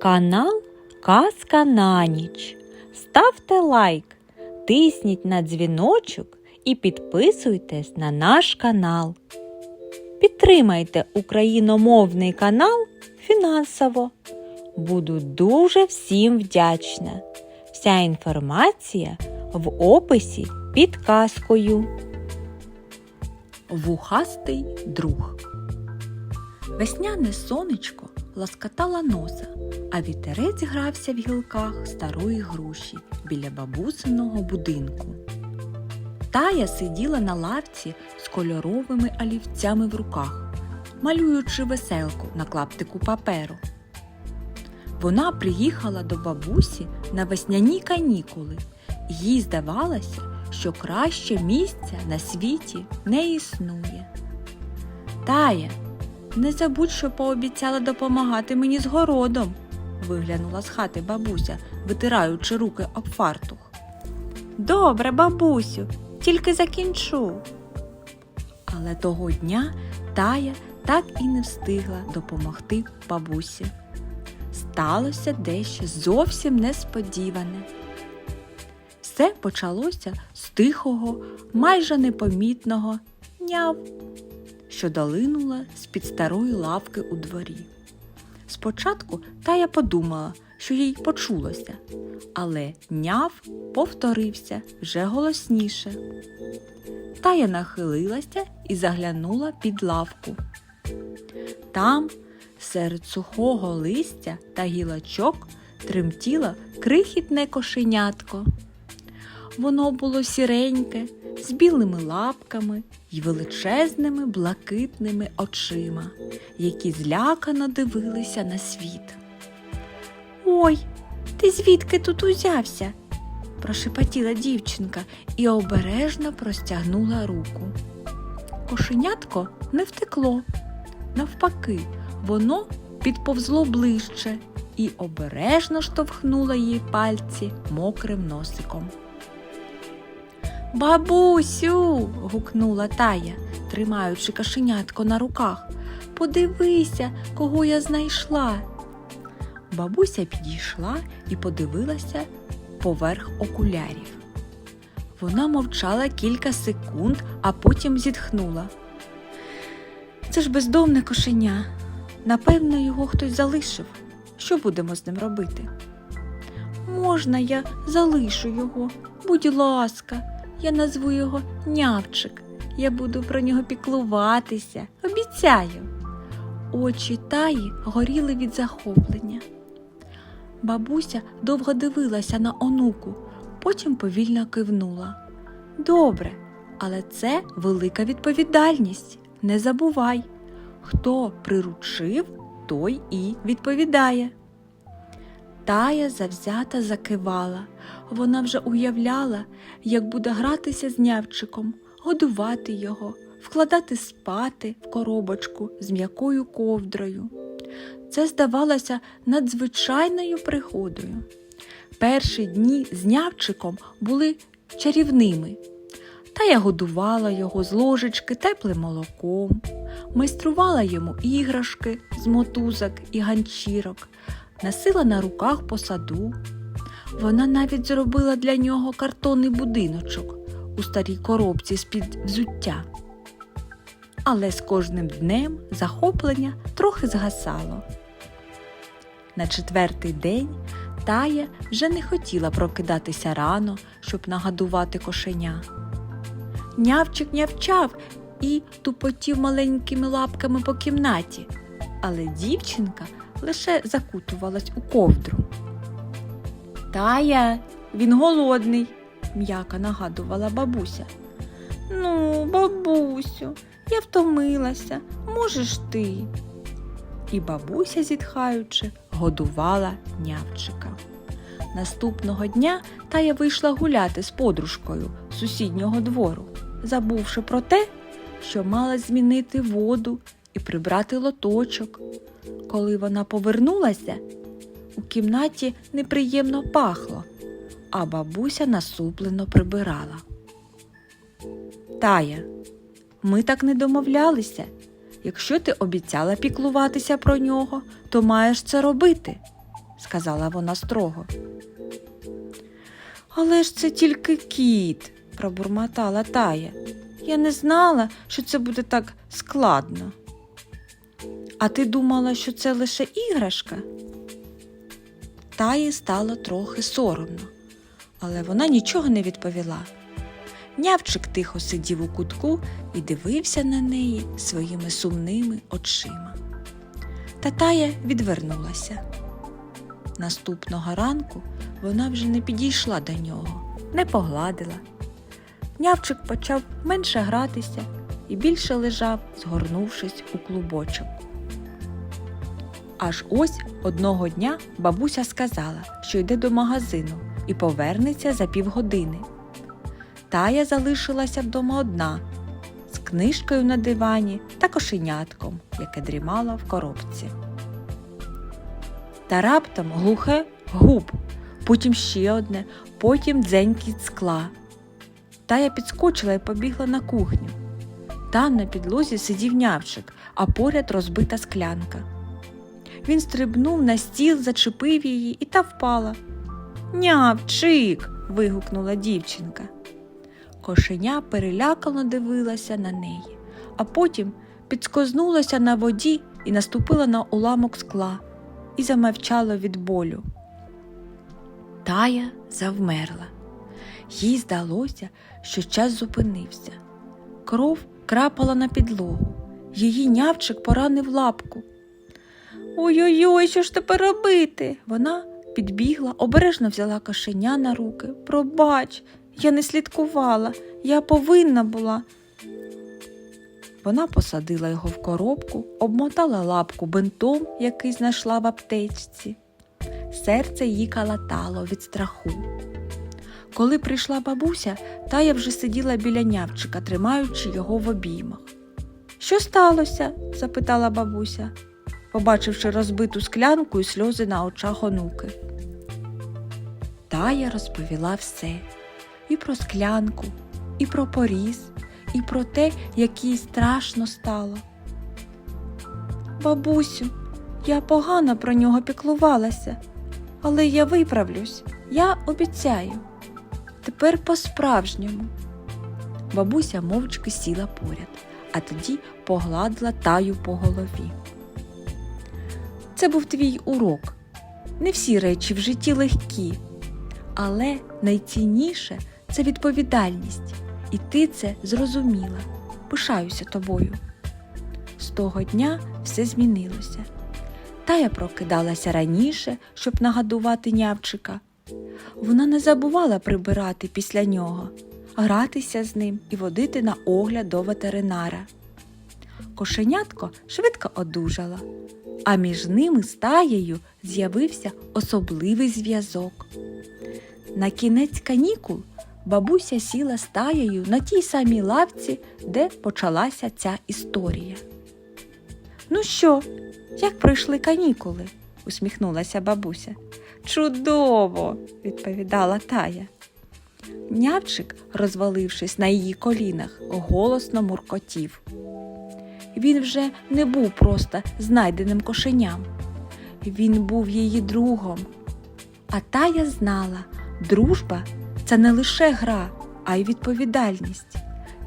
Канал Казка на ніч. Ставте лайк, тисніть на дзвіночок і підписуйтесь на наш канал. Підтримайте україномовний канал фінансово. Буду дуже всім вдячна. Вся інформація в описі під казкою. Вухастий друг. Весняне сонечко ласкатала носа, а вітерець грався в гілках старої груші біля бабусиного будинку. Тая сиділа на лавці з кольоровими олівцями в руках, малюючи веселку на клаптику паперу. Вона приїхала до бабусі на весняні канікули. Їй здавалося, що краще місця на світі не існує. Тая, не забудь, що пообіцяла допомагати мені з городом, виглянула з хати бабуся, витираючи руки об фартух. Добре, бабусю, тільки закінчу. Але того дня Тая так і не встигла допомогти бабусі. Сталося дещо зовсім несподіване. Все почалося з тихого, майже непомітного няв, що долинула з-під старої лавки у дворі. Спочатку Тая подумала, що їй почулося, але няв повторився вже голосніше. Тая нахилилася і заглянула під лавку. Там, серед сухого листя та гілочок, тремтіло крихітне кошенятко. Воно було сіреньке, з білими лапками й величезними блакитними очима, які злякано дивилися на світ. Ой, ти звідки тут узявся? прошепотіла дівчинка і обережно простягнула руку. Кошенятко не втекло. Навпаки, воно підповзло ближче і обережно штовхнуло їй пальці мокрим носиком. Бабусю. гукнула тая, тримаючи кошенятко на руках. Подивися, кого я знайшла. Бабуся підійшла і подивилася поверх окулярів. Вона мовчала кілька секунд, а потім зітхнула. Це ж бездомне кошеня. Напевно, його хтось залишив. Що будемо з ним робити? Можна я залишу його? Будь ласка, я назву його нявчик. Я буду про нього піклуватися. Обіцяю. Очі таї горіли від захоплення. Бабуся довго дивилася на онуку, потім повільно кивнула. Добре, але це велика відповідальність. Не забувай, хто приручив, той і відповідає. Тая завзята закивала. Вона вже уявляла, як буде гратися з нявчиком, годувати його, вкладати спати в коробочку з м'якою ковдрою. Це здавалося надзвичайною пригодою. Перші дні з нявчиком були чарівними. Та я годувала його з ложечки теплим молоком, майструвала йому іграшки з мотузок і ганчірок, носила на руках по саду. Вона навіть зробила для нього картонний будиночок у старій коробці з-під взуття. Але з кожним днем захоплення трохи згасало. На четвертий день Тая вже не хотіла прокидатися рано, щоб нагадувати кошеня. Нявчик нявчав і тупотів маленькими лапками по кімнаті, але дівчинка лише закутувалась у ковдру. Тая, він голодний, м'яко нагадувала бабуся. Ну, бабусю, я втомилася, можеш ти. І бабуся, зітхаючи, годувала нявчика. Наступного дня Тая вийшла гуляти з подружкою з сусіднього двору, забувши про те, що мала змінити воду і прибрати лоточок. Коли вона повернулася, у кімнаті неприємно пахло, а бабуся насуплено прибирала. Тая, ми так не домовлялися. Якщо ти обіцяла піклуватися про нього, то маєш це робити. сказала вона строго. Але ж це тільки кіт, пробурмотала Тая. Я не знала, що це буде так складно. А ти думала, що це лише іграшка? Таї стало трохи соромно, але вона нічого не відповіла. Нявчик тихо сидів у кутку і дивився на неї своїми сумними очима. Та Тая відвернулася. Наступного ранку вона вже не підійшла до нього, не погладила. Нявчик почав менше гратися і більше лежав, згорнувшись у клубочок. Аж ось одного дня бабуся сказала, що йде до магазину і повернеться за півгодини. Тая залишилася вдома одна з книжкою на дивані та кошенятком, яке дрімало в коробці. Та раптом глухе губ, потім ще одне, потім дзенькіт скла. Тая підскочила і побігла на кухню. Там на підлозі сидів нявчик, а поряд розбита склянка. Він стрибнув на стіл, зачепив її і та впала. Нявчик. вигукнула дівчинка. Кошеня перелякано дивилася на неї, а потім підскознулася на воді і наступила на уламок скла і замовчало від болю. Тая завмерла. Їй здалося, що час зупинився. Кров крапала на підлогу. Її нявчик поранив лапку. Ой-ой-ой, що ж тепер робити? Вона підбігла, обережно взяла кошеня на руки. Пробач, я не слідкувала, я повинна була. Вона посадила його в коробку, обмотала лапку бинтом, який знайшла в аптечці. Серце її калатало від страху. Коли прийшла бабуся, тая вже сиділа біля нявчика, тримаючи його в обіймах. Що сталося? запитала бабуся, побачивши розбиту склянку і сльози на очах онуки. Тая розповіла все і про склянку, і про поріз, і про те, як їй страшно стало. Бабусю, я погано про нього піклувалася, але я виправлюсь, я обіцяю. Тепер по-справжньому. Бабуся мовчки сіла поряд, а тоді погладила таю по голові. Це був твій урок. Не всі речі в житті легкі, але найцінніше це відповідальність, і ти це зрозуміла. Пишаюся тобою. З того дня все змінилося. Тая прокидалася раніше, щоб нагадувати нявчика. Вона не забувала прибирати після нього, гратися з ним і водити на огляд до ветеринара. Кошенятко швидко одужала, а між ними з таєю з'явився особливий зв'язок. На кінець канікул бабуся сіла з таєю на тій самій лавці, де почалася ця історія. Ну що, як пройшли канікули? усміхнулася бабуся. Чудово, відповідала тая. Нявчик, розвалившись на її колінах, голосно муркотів. Він вже не був просто знайденим кошеням. Він був її другом. А тая знала, дружба це не лише гра, а й відповідальність.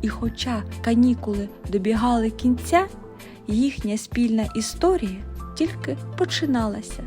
І хоча канікули добігали кінця, їхня спільна історія тільки починалася.